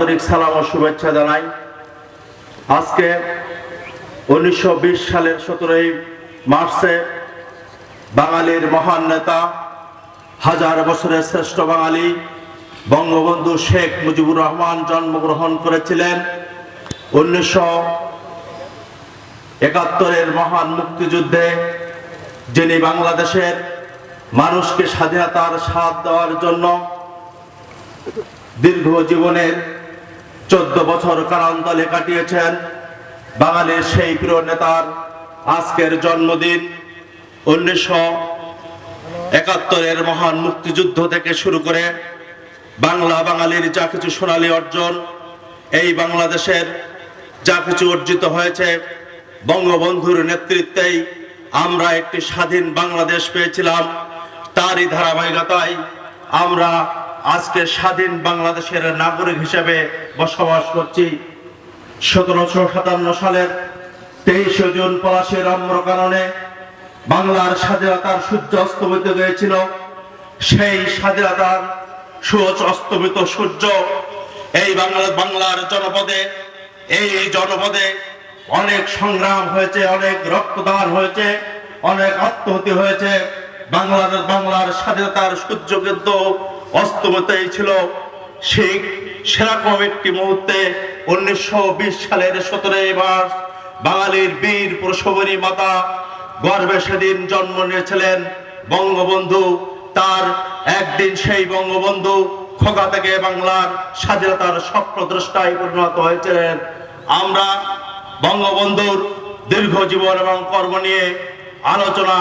আন্তরিক সালাম ও শুভেচ্ছা জানাই। আজকে উনিশশো সালের সতেরোই মার্চে বাঙালির মহান নেতা, হাজার বছরের শ্রেষ্ঠ বাঙালি বঙ্গবন্ধু শেখ মুজিবুর রহমান জন্মগ্রহণ করেছিলেন। উনিশশো একাত্তরের মহান মুক্তিযুদ্ধে যিনি বাংলাদেশের মানুষকে স্বাধীনতার স্বাদ দেওয়ার জন্য দীর্ঘ জীবনের চোদ্দ বছর কারান্তলে কাটিয়েছেন বাঙালির সেই প্রিয় নেতার আজকের জন্মদিন। উনিশশো একাত্তরের মহান মুক্তিযুদ্ধ থেকে শুরু করে বাংলা বাঙালির যা কিছু সোনালী অর্জন, এই বাংলাদেশের যা কিছু অর্জিত হয়েছে, বঙ্গবন্ধুর নেতৃত্বেই আমরা একটি স্বাধীন বাংলাদেশ পেয়েছিলাম। তারই ধারাবাহিকতায় আমরা আজকে স্বাধীন বাংলাদেশের নাগরিক হিসেবে বসবাস করছি। সতেরোশো সাতান্ন সালের তেইশে জুন পলাশের আম্রকাননে বাংলার স্বাধীনতার সূর্য অস্তমিত হয়েছিল। সেই স্বাধীনতার সুচ অস্তমিত সূর্য এই বাংলা বাংলার জনপদে, এই জনপদে অনেক সংগ্রাম হয়েছে, অনেক রক্তদান হয়েছে, অনেক আত্মহতি হয়েছে। বাংলার বাংলার স্বাধীনতার সূর্য কিন্তু অস্তমিতই ছিল সেই সেরকম একটি মুহূর্তে উনিশশো বিশ সালের সতেরোই মার্চ বাঙালির বীর প্রসবনী মাতা গর্বে সেদিন জন্ম নিয়েছিলেন বঙ্গবন্ধু। তার একদিন সেই বঙ্গবন্ধু খোকা থেকে বাংলার স্বাধীনতার স্বপ্নদ্রষ্টায় পরিণত হয়েছিলেন। আমরা বঙ্গবন্ধুর দীর্ঘ জীবন এবং কর্ম নিয়ে আলোচনা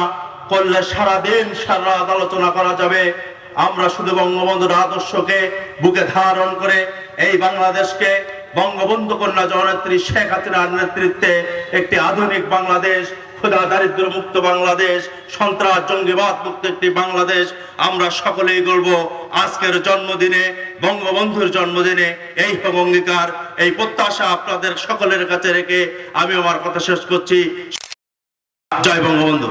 করলে সারাদিন সারা আলোচনা করা যাবে। আমরা শুধু বঙ্গবন্ধুর আদর্শকে বুকে ধারণ করে এই বাংলাদেশকে বঙ্গবন্ধু কন্যা জননেত্রী শেখ হাসিনার নেতৃত্বে একটি আধুনিক বাংলাদেশ, ক্ষুধা দারিদ্র মুক্ত বাংলাদেশ, সন্ত্রাস, জঙ্গিবাদ মুক্ত একটি বাংলাদেশ আমরা সকলেই গর্ব আজকের জন্মদিনে, বঙ্গবন্ধুর জন্মদিনে এই হোক অঙ্গীকার, এই প্রত্যাশা আপনাদের সকলের কাছে রেখে আমি আমার কথা শেষ করছি। জয় বঙ্গবন্ধু।